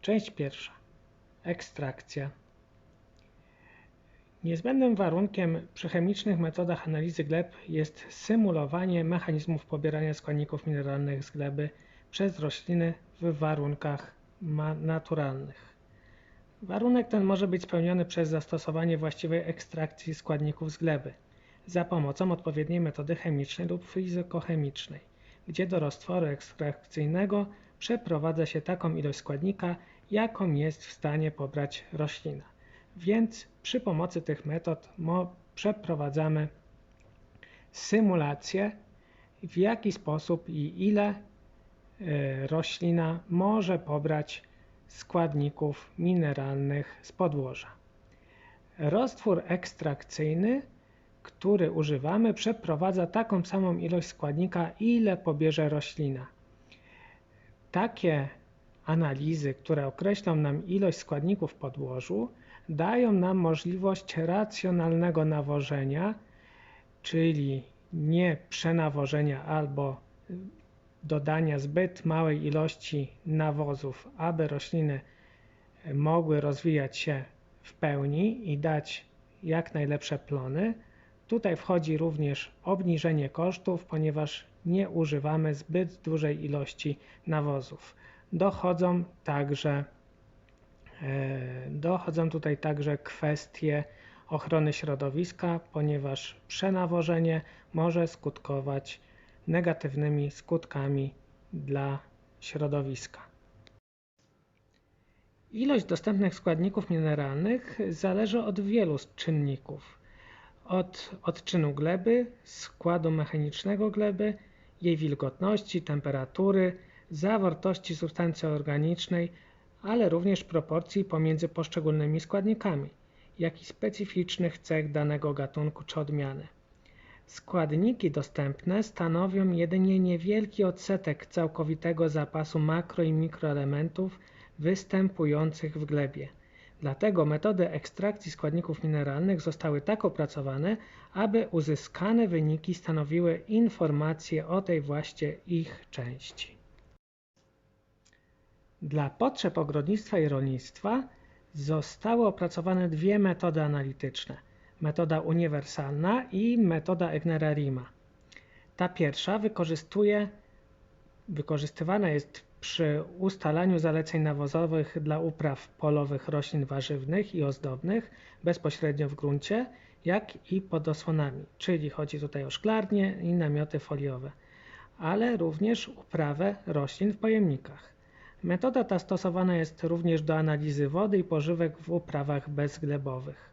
Część pierwsza. Ekstrakcja. Niezbędnym warunkiem przy chemicznych metodach analizy gleb jest symulowanie mechanizmów pobierania składników mineralnych z gleby przez rośliny w warunkach naturalnych. Warunek ten może być spełniony przez zastosowanie właściwej ekstrakcji składników z gleby za pomocą odpowiedniej metody chemicznej lub fizykochemicznej, gdzie do roztworu ekstrakcyjnego przeprowadza się taką ilość składnika, jaką jest w stanie pobrać roślina. Więc przy pomocy tych metod przeprowadzamy symulację, w jaki sposób i ile e, roślina może pobrać składników mineralnych z podłoża. Roztwór ekstrakcyjny, który używamy, przeprowadza taką samą ilość składnika, ile pobierze roślina. Takie analizy, które określą nam ilość składników w podłożu, dają nam możliwość racjonalnego nawożenia, czyli nie przenawożenia albo dodania zbyt małej ilości nawozów, aby rośliny mogły rozwijać się w pełni i dać jak najlepsze plony. Tutaj wchodzi również obniżenie kosztów, ponieważ nie używamy zbyt dużej ilości nawozów. Dochodzą także e, dochodzą tutaj także kwestie ochrony środowiska, ponieważ przenawożenie może skutkować negatywnymi skutkami dla środowiska. Ilość dostępnych składników mineralnych zależy od wielu czynników. Od odczynu gleby, składu mechanicznego gleby, jej wilgotności, temperatury, zawartości substancji organicznej, ale również proporcji pomiędzy poszczególnymi składnikami, jak i specyficznych cech danego gatunku czy odmiany. Składniki dostępne stanowią jedynie niewielki odsetek całkowitego zapasu makro i mikroelementów występujących w glebie. Dlatego metody ekstrakcji składników mineralnych zostały tak opracowane, aby uzyskane wyniki stanowiły informacje o tej właśnie ich części. Dla potrzeb ogrodnictwa i rolnictwa zostały opracowane dwie metody analityczne – metoda uniwersalna i metoda Egnera-Rima. Ta pierwsza wykorzystuje, wykorzystywana jest przy ustalaniu zaleceń nawozowych dla upraw polowych roślin warzywnych i ozdobnych bezpośrednio w gruncie, jak i pod osłonami, czyli chodzi tutaj o szklarnie i namioty foliowe, ale również uprawę roślin w pojemnikach. Metoda ta stosowana jest również do analizy wody i pożywek w uprawach bezglebowych.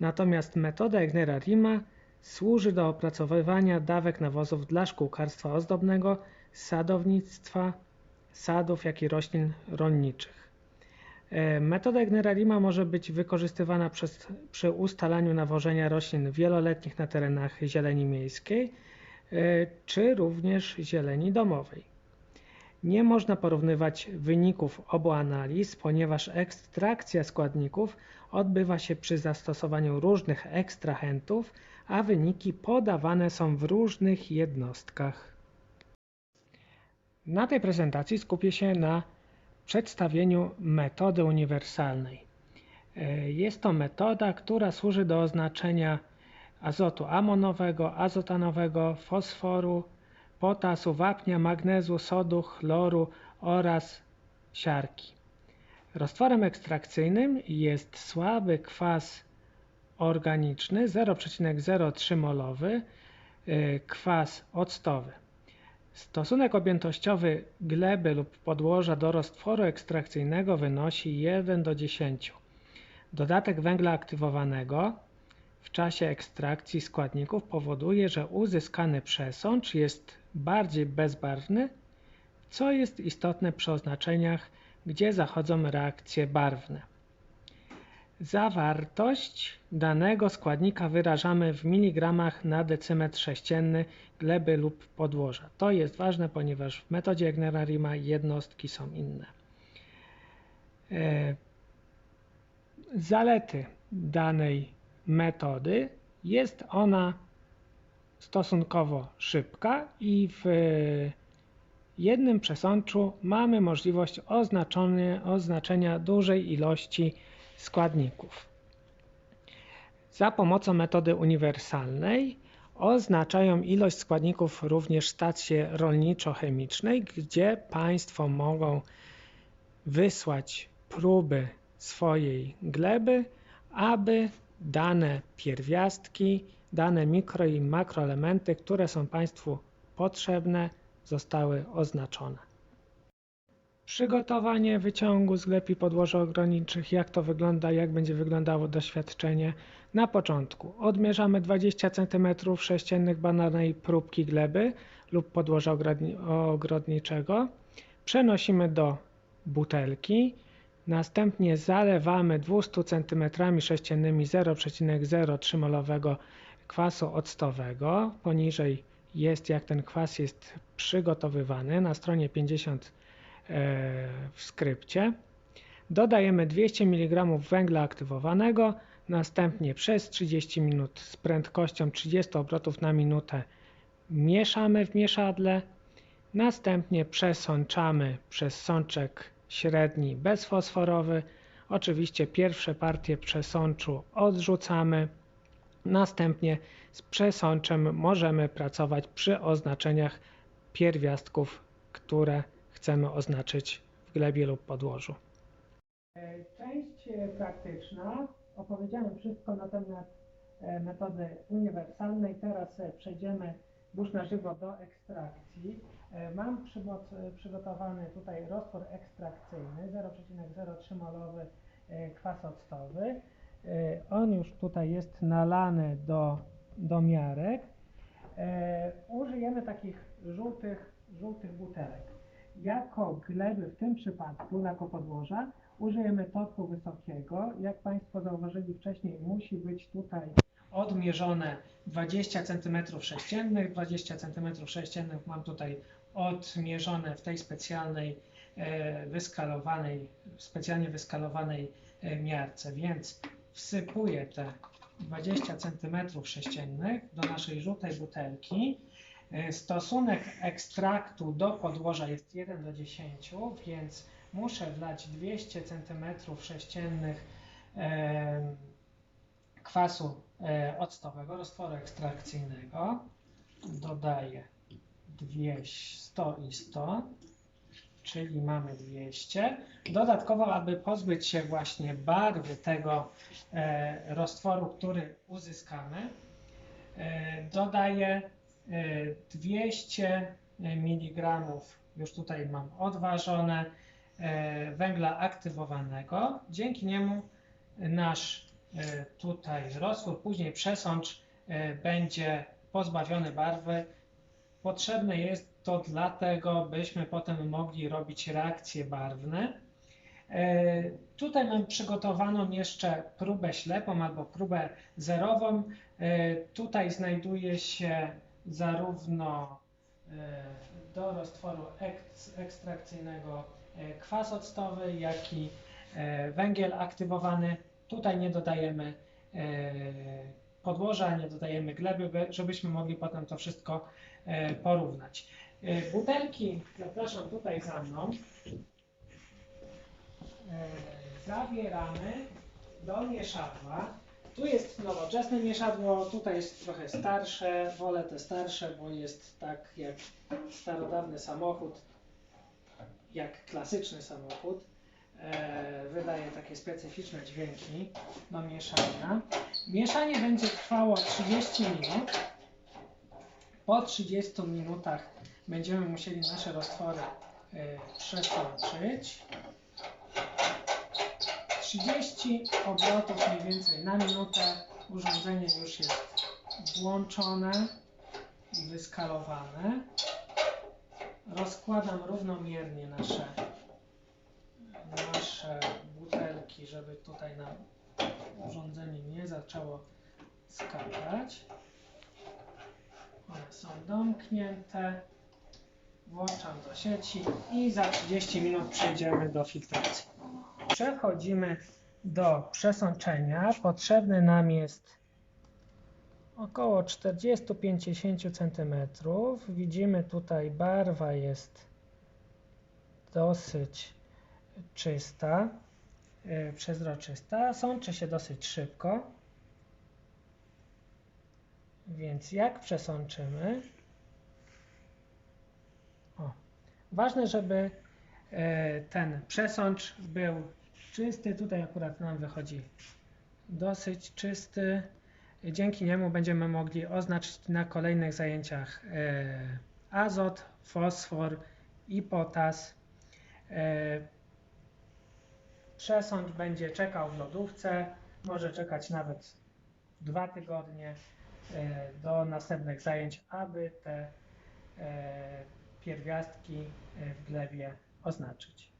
Natomiast metoda Egnera-Rima służy do opracowywania dawek nawozów dla szkółkarstwa ozdobnego, sadownictwa, sadów, jak i roślin rolniczych. E, metoda Egnera-Rima może być wykorzystywana przez, przy ustalaniu nawożenia roślin wieloletnich na terenach zieleni miejskiej, e, czy również zieleni domowej. Nie można porównywać wyników obu analiz, ponieważ ekstrakcja składników odbywa się przy zastosowaniu różnych ekstrahentów, a wyniki podawane są w różnych jednostkach. Na tej prezentacji skupię się na przedstawieniu metody uniwersalnej. E, jest to metoda, która służy do oznaczenia azotu amonowego, azotanowego, fosforu, potasu, wapnia, magnezu, sodu, chloru oraz siarki. Roztworem ekstrakcyjnym jest słaby kwas organiczny 0,03 molowy y, kwas octowy. Stosunek objętościowy gleby lub podłoża do roztworu ekstrakcyjnego wynosi 1 do 10. Dodatek węgla aktywowanego w czasie ekstrakcji składników powoduje, że uzyskany przesącz jest bardziej bezbarwny, co jest istotne przy oznaczeniach gdzie zachodzą reakcje barwne. Zawartość danego składnika wyrażamy w miligramach na decymetr sześcienny gleby lub podłoża. To jest ważne, ponieważ w metodzie Egnera-Rima jednostki są inne. E, zalety danej metody jest ona stosunkowo szybka i w jednym przesączu mamy możliwość oznaczenia, oznaczenia dużej ilości składników. Za pomocą metody uniwersalnej oznaczają ilość składników również stacje rolniczo-chemicznej, gdzie Państwo mogą wysłać próby swojej gleby, aby dane pierwiastki, dane mikro i makroelementy, które są Państwu potrzebne, zostały oznaczone. Przygotowanie wyciągu z gleb i podłoży ogrodniczych, jak to wygląda, jak będzie wyglądało doświadczenie. Na początku odmierzamy 20 cm sześciennych bananej próbki gleby lub podłoża ogrodni ogrodniczego. Przenosimy do butelki. Następnie zalewamy 200 cm sześciennymi 0,03 molowego kwasu octowego. Poniżej jest jak ten kwas jest przygotowywany na stronie 50 w skrypcie. Dodajemy 200 mg węgla aktywowanego, następnie przez 30 minut z prędkością 30 obrotów na minutę mieszamy w mieszadle, następnie przesączamy przez sączek średni bezfosforowy. Oczywiście pierwsze partie przesączu odrzucamy. Następnie z przesączem możemy pracować przy oznaczeniach pierwiastków, które chcemy oznaczyć w glebie lub podłożu. Część praktyczna. Opowiedziałem wszystko na temat e, metody uniwersalnej. Teraz e, przejdziemy już na żywo do ekstrakcji. E, Mam przygo- przygotowany tutaj roztwór ekstrakcyjny 0,03 molowy e, kwas octowy. E, On już tutaj jest nalany do, do miarek. E, Użyjemy takich żółtych, żółtych butelek. Jako gleby w tym przypadku, jako podłoża, użyjemy topu wysokiego. Jak Państwo zauważyli wcześniej, musi być tutaj odmierzone 20 cm sześciennych. 20 cm sześciennych mam tutaj odmierzone w tej specjalnej, e, wyskalowanej, specjalnie wyskalowanej e, miarce, więc wsypuję te 20 cm sześciennych do naszej żółtej butelki. E, Stosunek ekstraktu do podłoża jest 1 do 10, więc muszę wlać 200 cm sześciennych em, kwasu e, octowego, roztworu ekstrakcyjnego. Dodaję 200, 100 i 100, czyli mamy 200. Dodatkowo, aby pozbyć się właśnie barwy tego e, roztworu, który uzyskamy, e, dodaję e, 200 mg, już tutaj mam odważone, e, węgla aktywowanego. Dzięki niemu nasz e, tutaj roztwór, później przesącz e, będzie pozbawiony barwy. Potrzebne jest to dlatego, byśmy potem mogli robić reakcje barwne. Tutaj mam przygotowaną jeszcze próbę ślepą albo próbę zerową. Tutaj znajduje się zarówno e, do roztworu ek- ekstrakcyjnego e, kwas octowy, jak i e, węgiel aktywowany. Tutaj nie dodajemy podłoża, nie dodajemy gleby, by- żebyśmy mogli potem to wszystko porównać. Butelki, zapraszam tutaj za mną, zabieramy do mieszadła. Tu jest nowoczesne mieszadło, tutaj jest trochę starsze, wolę te starsze, bo jest tak jak starodawny samochód, jak klasyczny samochód. E, wydaje takie specyficzne dźwięki do mieszania. Mieszanie będzie trwało 30 minut. Po 30 minutach będziemy musieli nasze roztwory e. 30 obrotów mniej więcej na minutę. Urządzenie już jest włączone i wyskalowane. Rozkładam równomiernie nasze, nasze butelki, żeby tutaj nam urządzenie nie zaczęło skakać. One są domknięte. Włączam do sieci i za 30 minut przejdziemy do filtracji. Przechodzimy do przesączenia. Potrzebny nam jest około 40-50 cm. Widzimy tutaj barwa jest dosyć czysta, e, przezroczysta, sączy się dosyć szybko. Więc jak przesączymy? O. Ważne, żeby e, ten przesącz był czysty. Tutaj akurat nam wychodzi dosyć czysty. Dzięki niemu będziemy mogli oznaczyć na kolejnych zajęciach e, azot, fosfor i potas. E, przesącz będzie czekał w lodówce, może czekać nawet dwa tygodnie do następnych zajęć, aby te pierwiastki w glebie oznaczyć.